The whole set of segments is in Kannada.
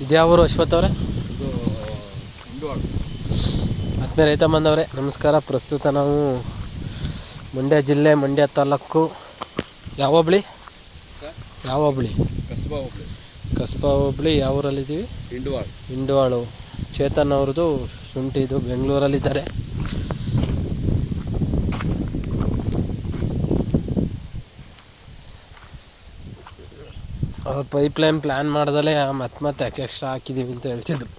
ಇದ್ಯಾವರು ಅಶ್ವಥ್ ಅವರೇ? ಆತ್ಮೀಯ ರೈತ ಬಂದವರೇ ನಮಸ್ಕಾರ. ಪ್ರಸ್ತುತ ನಾವು ಮಂಡ್ಯ ಜಿಲ್ಲೆ ಮಂಡ್ಯ ತಾಲೂಕು. ಯಾವ ಹೋಬಳಿ? ಯಾವ ಹೋಬಳಿ? ಕಸ್ಬಾ ಹೋಬಳಿ. ಯಾವ ಊರಲ್ಲಿದ್ದೀವಿ? ಹಿಂಡುವಾಳು ಇಂಡುವಾಳು. ಚೇತನ್ ಅವ್ರದ್ದು ಶುಂಠಿದು ಬೆಂಗಳೂರಲ್ಲಿದ್ದಾರೆ. ಅವ್ರು ಪೈಪ್ ಲೈನ್ ಪ್ಲ್ಯಾನ್ ಮಾಡ್ದಲೇ ಮತ್ತೆ ಮತ್ತೆ ಯಾಕೆ ಎಕ್ಸ್ಟ್ರಾ ಹಾಕಿದ್ದೀವಿ ಅಂತ ಹೇಳ್ತಿದ್ರು.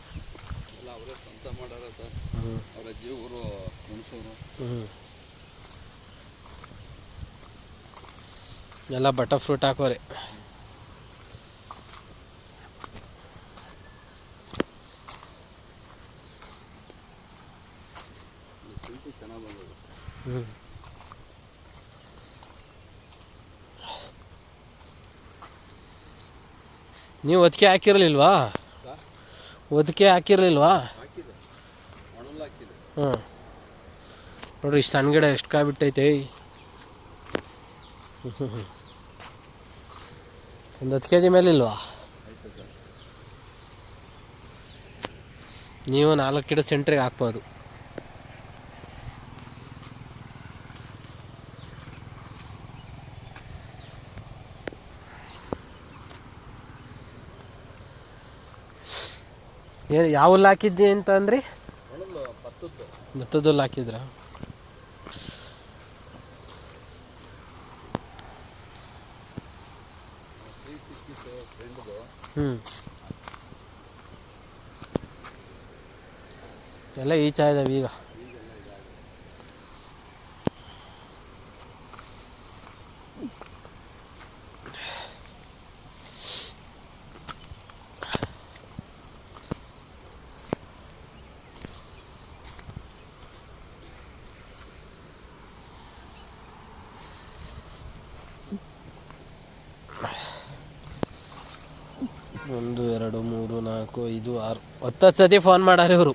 ಎಲ್ಲ ಬಟರ್ ಫ್ರೂಟ್ ಹಾಕೋರಿ. ಹ್ಞೂ ನೀವು ಒದಕೆ ಹಾಕಿರಲಿಲ್ವಾ? ಒದಕೆ ಹಾಕಿರಲಿಲ್ವಾ? ಹಾಂ. ನೋಡ್ರಿ ಇಷ್ಟು ಸಣ್ಣ ಗಿಡ ಎಷ್ಟು ಕಾಯಿ ಬಿಟ್ಟೈತೆ ಒಂದು ಹತ್ತು ಕೆ ಜಿ ಮೇಲೆ ಇಲ್ವಾ ನೀವು ನಾಲ್ಕು ಗಿಡ ಸೆಂಟ್ರಿಗೆ ಹಾಕ್ಬೋದು. ಏನು ಯಾವ ಹುಲ್ಲು ಹಾಕಿದ್ದಿ ಅಂತ ಅಂದ್ರಿ? ಭತ್ತದಲ್ಲಿ ಹಾಕಿದ್ರ? ಹ್ಞೂ ಎಲ್ಲ ಈಚೆ ಇದಾವೆ ಈಗ. ಒಂದು, ಎರಡು, ಮೂರು, ನಾಲ್ಕು, ಐದು, ಆರು, ಹತ್ತತ್ತು ಸತಿ ಫೋನ್ ಮಾಡಾರ ಇವರು.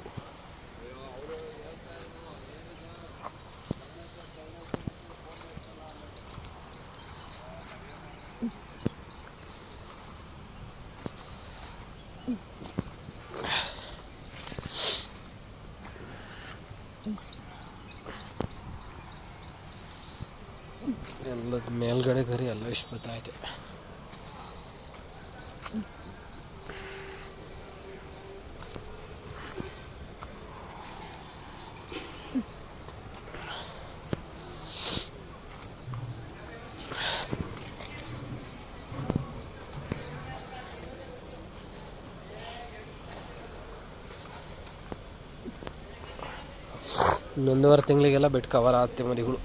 ಎಲ್ಲದ ಮೇಲ್ಗಡೆ ಕರಿ ಎಲ್ಲ ಇಷ್ಟು ಬತ್ತೈತೆ ಇನ್ನೊಂದೂವರೆ ತಿಂಗಳಿಗೆಲ್ಲ ಬೆಟ್ ಕವರ್ ಆಗುತ್ತೆ ಮರಿಗಳು.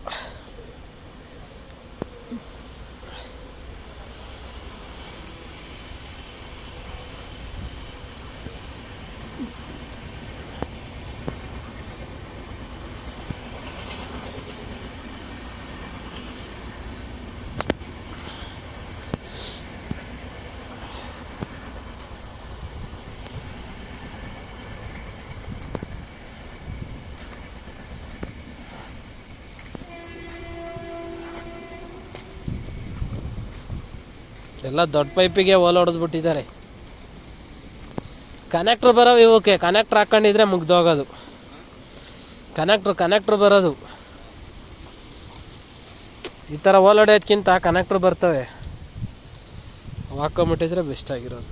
ಎಲ್ಲ ದೊಡ್ಡ ಪೈಪಿಗೆ ಓಲ್ ಬಿಟ್ಟಿದ್ದಾರೆ ಕನೆಕ್ಟ್ರ್ ಬರೋವು ಇವಕ್ಕೆ. ಕನೆಕ್ಟ್ರ್ ಹಾಕ್ಕೊಂಡಿದ್ರೆ ಮುಗ್ದೋಗೋದು. ಕನೆಕ್ಟ್ರ್ ಕನೆಕ್ಟ್ರ್ ಬರೋದು. ಈ ಥರ ಓಲ್ ಹೊಡೆಯೋದ್ಕಿಂತ ಕನೆಕ್ಟ್ರ್ ಬರ್ತವೆ. ಹಾಕೊಂಬಿಟ್ಟಿದ್ರೆ ಬೆಸ್ಟ್ ಆಗಿರೋದು.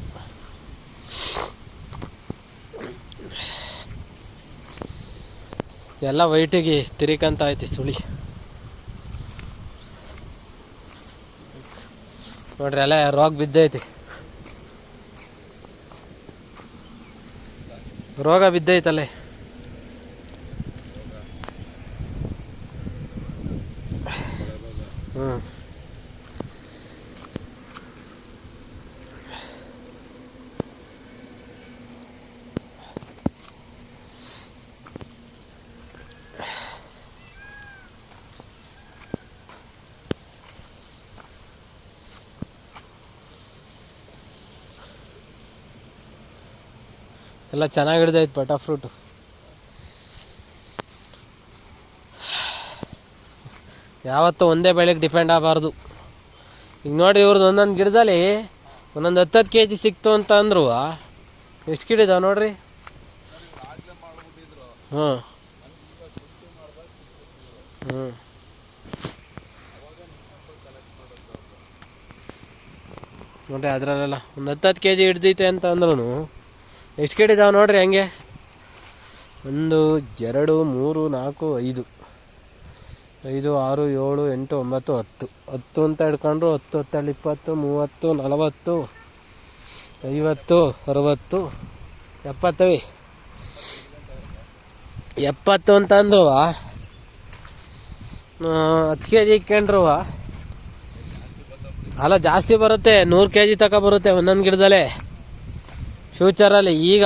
ಎಲ್ಲ ವೈಟಿಗೆ ತಿರಿಕಂತ ಐತಿ ಸುಳಿ. ನೋಡ್ರಿ ಎಲ್ಲ ರೋಗ ಬಿದ್ದೈತಿ. ರೋಗ ಬಿದ್ದೈತಲ್ಲೇ ಹ್ಞೂ ಎಲ್ಲ ಚೆನ್ನಾಗಿ ಹಿಡ್ದೈತೆ ಬಟಾ ಫ್ರೂಟು. ಯಾವತ್ತೂ ಒಂದೇ ಬೆಳೆಗೆ ಡಿಪೆಂಡ್ ಆಗಬಾರ್ದು. ಈಗ ನೋಡಿ ಇವ್ರದ್ದು ಒಂದೊಂದು ಗಿಡದಲ್ಲಿ ಒಂದೊಂದು ಹತ್ತತ್ತು ಕೆ ಜಿ ಸಿಕ್ತು ಅಂತ ಅಂದ್ರು ಎಷ್ಟು ಕಿಡಿದಾವೆ ನೋಡ್ರಿ? ಹ್ಞೂ ಹ್ಞೂ ನೋಡ್ರಿ ಅದರಲ್ಲೆಲ್ಲ ಒಂದು ಹತ್ತತ್ತು ಹತ್ತು ಕೆ ಜಿ ಹಿಡ್ದೈತೆ ಅಂತ ಅಂದ್ರೂ ಎಷ್ಟು ಕೆ ಇದಾವೆ ನೋಡ್ರಿ ಹಂಗೆ? ಒಂದು, ಎರಡು, ಮೂರು, ನಾಲ್ಕು, ಐದು. ಐದು, ಆರು, ಏಳು, ಎಂಟು, ಒಂಬತ್ತು, ಹತ್ತು. ಹತ್ತು ಅಂತ ಹಿಡ್ಕೊಂಡ್ರು, ಹತ್ತು, ಹತ್ತಲ್ಲಿ ಇಪ್ಪತ್ತು, ಮೂವತ್ತು, ನಲವತ್ತು, ಐವತ್ತು, ಅರವತ್ತು ಎಪ್ಪತ್ತವಿ ಎಪ್ಪತ್ತು ಅಂತ ಅಂದ್ರು ಹತ್ತು ಕೆ ಜಿ ಇಕ್ಕೊಂಡ್ರುವ? ಅಲ್ಲ, ಜಾಸ್ತಿ ಬರುತ್ತೆ, ನೂರು ಕೆ ಜಿ ತಕ ಬರುತ್ತೆ ಒಂದೊಂದು ಗಿಡದಲ್ಲೇ. ಫ್ಯೂಚರಲ್ಲಿ ಈಗ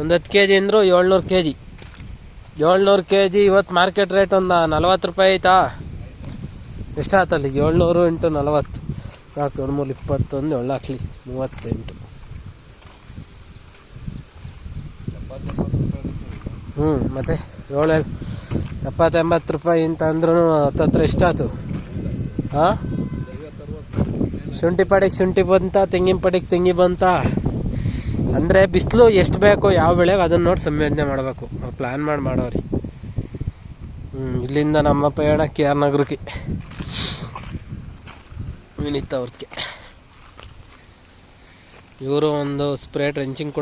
ಒಂದು ಹತ್ತು ಕೆ ಜಿ ಅಂದರು ಏಳ್ನೂರು ಕೆ ಜಿ. ಏಳ್ನೂರು ಕೆ ಜಿ ಇವತ್ತು ಮಾರ್ಕೆಟ್ ರೇಟ್ ಒಂದು ನಲ್ವತ್ತು ರೂಪಾಯಿ ಐತಾ? ಎಷ್ಟಾಯ್ತು ಅಲ್ಲಿಗೆ ಏಳ್ನೂರು ಇಂಟು ನಲ್ವತ್ತು. ನಾಲ್ಕು ಎರಡು ಮೂರು ಇಪ್ಪತ್ತೊಂದು ಏಳು ಹಾಕ್ಲಿ. ಮೂವತ್ತೆಂಟು. ಹ್ಞೂ, ಮತ್ತೆ ಏಳು ಎಪ್ಪತ್ತೆಂಬತ್ತು ರೂಪಾಯಿ ಅಂತ ಅಂದ್ರೂ ಹತ್ತತ್ರ ಎಷ್ಟಾಯ್ತು ಹಾಂ ಶುಂಠಿ ಪಡಿಗೆ ಶುಂಠಿ ಬಂತ? ತೆಂಗಿನ ಪಡಿಗೆ ತೆಂಗಿ ಬಂತ? ಅಂದರೆ ಬಿಸಿಲು ಎಷ್ಟು ಬೇಕೋ ಯಾವ ಬೆಳೆಗೆ ಅದನ್ನ ನೋಡಿ ಸಂಯೋಜನೆ ಮಾಡಬೇಕು. ಪ್ಲಾನ್ ಮಾಡಿ ಮಾಡೋರಿ. ಇಲ್ಲಿಂದ ನಮ್ಮ ಪಯಣ ಕೆ ಆರ್ ನಗರಕ್ಕೆ. ವಿನೀತ್ ಅವ್ರಿಗೆ ಇವರು ಒಂದು ಸ್ಪ್ರೇ ಟ್ರೆಂಚಿಂಗ್